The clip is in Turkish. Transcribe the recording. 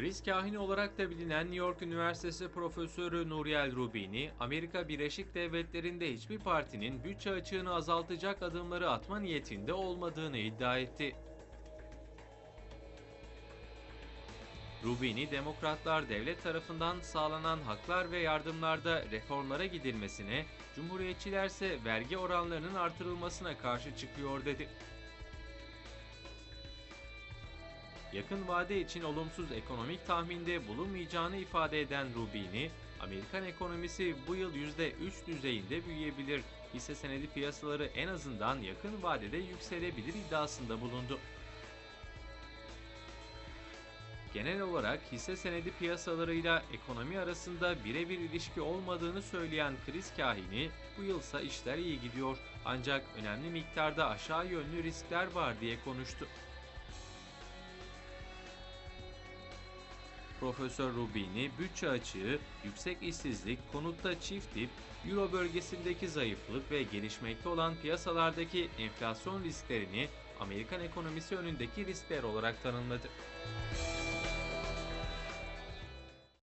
Kriz kahini olarak da bilinen New York Üniversitesi Profesörü Nuriel Rubini, Amerika Birleşik Devletleri'nde hiçbir partinin bütçe açığını azaltacak adımları atma niyetinde olmadığını iddia etti. Rubini, demokratlar devlet tarafından sağlanan haklar ve yardımlarda reformlara gidilmesine, cumhuriyetçilerse vergi oranlarının artırılmasına karşı çıkıyor dedi. Yakın vade için olumsuz ekonomik tahminde bulunmayacağını ifade eden Rubini, Amerikan ekonomisi bu yıl %3 düzeyinde büyüyebilir, hisse senedi piyasaları en azından yakın vadede yükselebilir iddiasında bulundu. Genel olarak hisse senedi piyasalarıyla ekonomi arasında birebir ilişki olmadığını söyleyen kriz kahini, bu yılsa işler iyi gidiyor ancak önemli miktarda aşağı yönlü riskler var diye konuştu. Profesör Rubini, bütçe açığı, yüksek işsizlik, konutta çift dip, Euro bölgesindeki zayıflık ve gelişmekte olan piyasalardaki enflasyon risklerini Amerikan ekonomisi önündeki riskler olarak tanımladı.